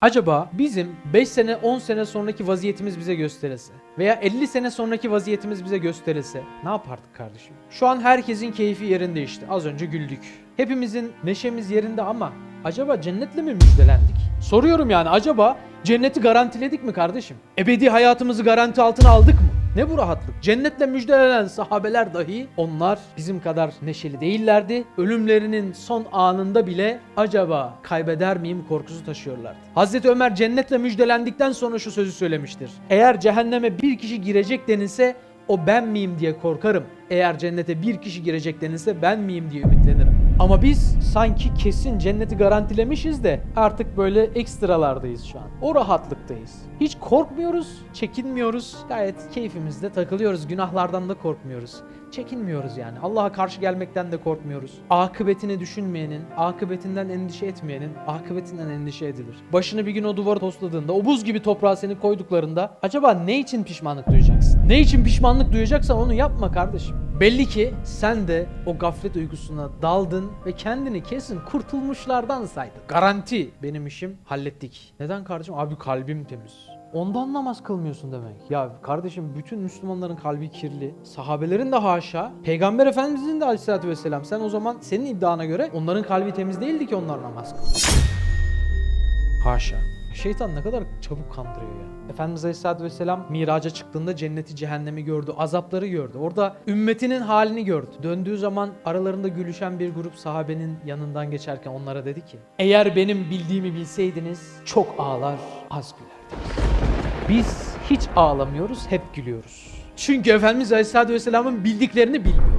Acaba bizim 5 sene 10 sene sonraki vaziyetimiz bize gösterilse veya 50 sene sonraki vaziyetimiz bize gösterilse ne yapardık kardeşim? Şu an herkesin keyfi yerinde işte. Az önce güldük. Hepimizin neşemiz yerinde ama acaba cennetle mi müjdelendik? Soruyorum yani acaba cenneti garantiledik mi kardeşim? Ebedi hayatımızı garanti altına aldık mı? Ne bu rahatlık? Cennetle müjdelenen sahabeler dahi onlar bizim kadar neşeli değillerdi. Ölümlerinin son anında bile acaba kaybeder miyim korkusu taşıyorlardı. Hazreti Ömer cennetle müjdelendikten sonra şu sözü söylemiştir. Eğer cehenneme bir kişi girecek denilse o ben miyim diye korkarım. Eğer cennete bir kişi girecek denilse ben miyim diye ümitlenirim. Ama biz sanki kesin cenneti garantilemişiz de artık böyle ekstralardayız şu an. O rahatlıktayız. Hiç korkmuyoruz, çekinmiyoruz. Gayet keyfimizde takılıyoruz. Günahlardan da korkmuyoruz. Çekinmiyoruz yani. Allah'a karşı gelmekten de korkmuyoruz. Akıbetini düşünmeyenin, akıbetinden endişe etmeyenin, akıbetinden endişe edilir. Başını bir gün o duvara tosladığında, o buz gibi toprağa seni koyduklarında acaba ne için pişmanlık duyacaksın? Ne için pişmanlık duyacaksan onu yapma kardeşim. Belli ki sen de o gaflet uygusuna daldın ve kendini kesin kurtulmuşlardan saydın. Garanti benim işim hallettik. Neden kardeşim? Abi kalbim temiz. Ondan namaz kılmıyorsun demek. Ya kardeşim bütün Müslümanların kalbi kirli. Sahabelerin de haşa. Peygamber Efendimizin de aleyhissalatü vesselam. Sen o zaman senin iddiana göre onların kalbi temiz değildi ki onlar namaz kılıyor. Haşa. Şeytan ne kadar çabuk kandırıyor ya. Efendimiz Aleyhisselatü Vesselam miraca çıktığında cenneti cehennemi gördü, azapları gördü. Orada ümmetinin halini gördü. Döndüğü zaman aralarında gülüşen bir grup sahabenin yanından geçerken onlara dedi ki Eğer benim bildiğimi bilseydiniz çok ağlar, az gülerdiniz. Biz hiç ağlamıyoruz, hep gülüyoruz. Çünkü Efendimiz Aleyhisselatü Vesselam'ın bildiklerini bilmiyoruz.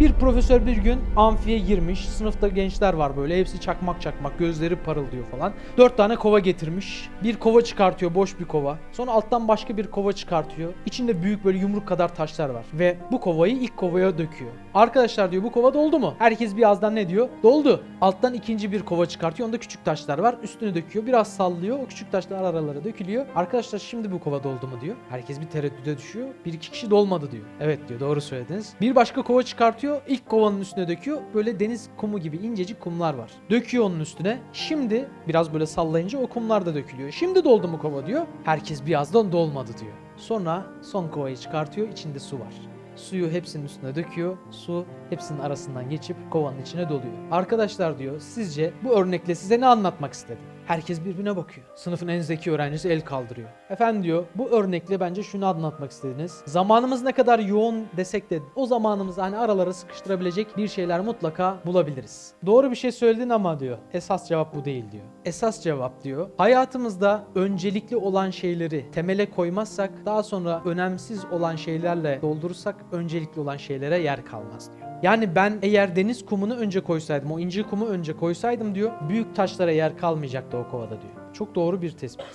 Bir profesör bir gün amfiye girmiş. Sınıfta gençler var böyle. Hepsi çakmak çakmak. Gözleri parıldıyor falan. Dört tane kova getirmiş. Bir kova çıkartıyor. Boş bir kova. Sonra alttan başka bir kova çıkartıyor. İçinde büyük böyle yumruk kadar taşlar var. Ve bu kovayı ilk kovaya döküyor. Arkadaşlar diyor bu kova doldu mu? Herkes bir ağızdan ne diyor? Doldu. Alttan ikinci bir kova çıkartıyor. Onda küçük taşlar var. Üstünü döküyor. Biraz sallıyor. O küçük taşlar aralara dökülüyor. Arkadaşlar şimdi bu kova doldu mu diyor. Herkes bir tereddüde düşüyor. Bir iki kişi dolmadı diyor. Evet diyor doğru söylediniz. Bir başka kova çıkartıyor. İlk kovanın üstüne döküyor. Böyle deniz kumu gibi incecik kumlar var. Döküyor onun üstüne. Şimdi biraz böyle sallayınca o kumlar da dökülüyor. Şimdi doldu mu kova diyor. Herkes bir ağızdan dolmadı diyor. Sonra son kovayı çıkartıyor. İçinde su var. Suyu hepsinin üstüne döküyor. Su hepsinin arasından geçip kovanın içine doluyor. Arkadaşlar diyor sizce bu örnekle size ne anlatmak istedim? Herkes birbirine bakıyor. Sınıfın en zeki öğrencisi el kaldırıyor. Efendim diyor bu örnekle bence şunu anlatmak istediniz. Zamanımız ne kadar yoğun desek de o zamanımızı hani aralara sıkıştırabilecek bir şeyler mutlaka bulabiliriz. Doğru bir şey söyledin ama diyor. Esas cevap bu değil diyor. Esas cevap diyor. Hayatımızda öncelikli olan şeyleri temele koymazsak daha sonra önemsiz olan şeylerle doldurursak öncelikli olan şeylere yer kalmaz diyor. Yani ben eğer deniz kumunu önce koysaydım, o inci kumu önce koysaydım diyor, büyük taşlara yer kalmayacaktı o kovada diyor. Çok doğru bir tespit.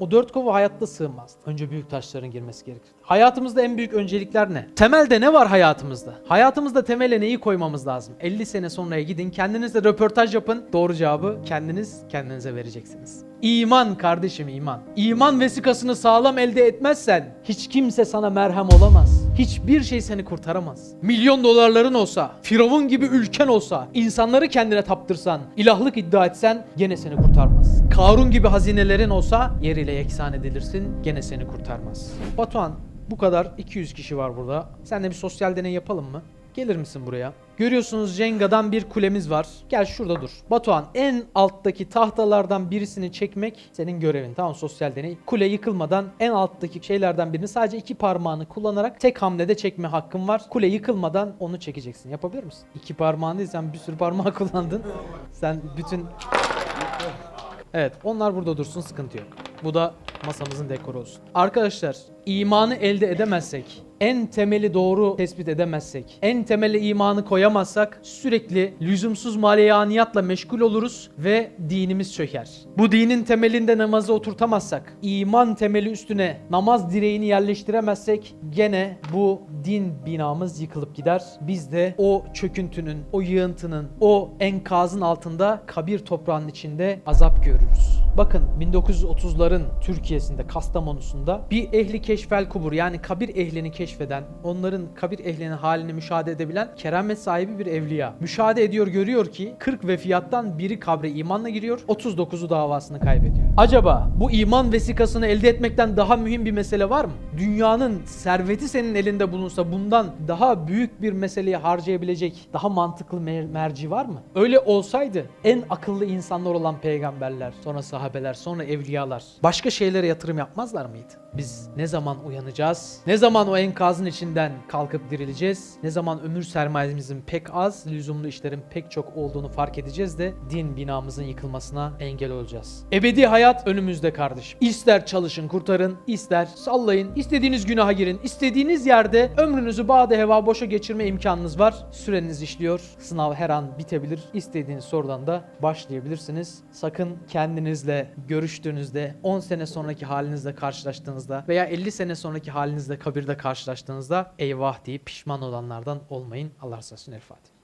O dört kova hayatta sığmazdı. Önce büyük taşların girmesi gerekirdi. Hayatımızda en büyük öncelikler ne? Temelde ne var hayatımızda? Hayatımızda temele neyi koymamız lazım? 50 sene sonraya gidin, kendinizle röportaj yapın. Doğru cevabı kendiniz kendinize vereceksiniz. İman kardeşim iman. İman vesikasını sağlam elde etmezsen hiç kimse sana merhem olamaz. Hiçbir şey seni kurtaramaz. Milyon dolarların olsa, Firavun gibi ülken olsa, insanları kendine taptırsan, ilahlık iddia etsen gene seni kurtarmaz. Karun gibi hazinelerin olsa yeriyle yeksan edilirsin gene seni kurtarmaz. Batuhan bu kadar 200 kişi var burada. Sen de bir sosyal deney yapalım mı? Gelir misin buraya? Görüyorsunuz Jenga'dan bir kulemiz var. Gel şurada dur. Batuhan en alttaki tahtalardan birisini çekmek senin görevin. Tamam sosyal deney. Kule yıkılmadan en alttaki şeylerden birini sadece iki parmağını kullanarak tek hamlede çekme hakkın var. Kule yıkılmadan onu çekeceksin. Yapabilir misin? İki parmağın değil sen bir sürü parmağı kullandın. Sen bütün... Evet onlar burada dursun sıkıntı yok. Bu da masamızın dekoru olsun. Arkadaşlar imanı elde edemezsek en temeli doğru tespit edemezsek, en temele imanı koyamazsak sürekli lüzumsuz maleyaniyatla meşgul oluruz ve dinimiz çöker. Bu dinin temelinde namazı oturtamazsak, iman temeli üstüne namaz direğini yerleştiremezsek gene bu din binamız yıkılıp gider. Biz de o çöküntünün, o yığıntının, o enkazın altında kabir toprağının içinde azap görürüz. Bakın 1930'ların Türkiye'sinde, Kastamonu'sunda bir ehli keşfel kubur yani kabir ehlini keşfetmek keşfeden, onların kabir ehlinin halini müşahede edebilen keramet sahibi bir evliya. Müşahede ediyor görüyor ki 40 vefiyattan biri kabre imanla giriyor, 39'u davasını kaybediyor. Acaba bu iman vesikasını elde etmekten daha mühim bir mesele var mı? Dünyanın serveti senin elinde bulunsa bundan daha büyük bir meseleyi harcayabilecek daha mantıklı mer- merci var mı? Öyle olsaydı en akıllı insanlar olan peygamberler, sonra sahabeler, sonra evliyalar başka şeylere yatırım yapmazlar mıydı? Biz ne zaman uyanacağız? Ne zaman o enkazın içinden kalkıp dirileceğiz? Ne zaman ömür sermayemizin pek az, lüzumlu işlerin pek çok olduğunu fark edeceğiz de din binamızın yıkılmasına engel olacağız. Ebedi hayat önümüzde kardeşim. İster çalışın kurtarın, ister sallayın, istediğiniz günaha girin, istediğiniz yerde ömrünüzü bağda heva boşa geçirme imkanınız var. Süreniz işliyor, sınav her an bitebilir. İstediğiniz sorudan da başlayabilirsiniz. Sakın kendinizle görüştüğünüzde, 10 sene sonraki halinizle karşılaştığınızda veya 50 sene sonraki halinizle kabirde karşılaştığınızda eyvah deyip pişman olanlardan olmayın. Allah razı olsun El Fatiha.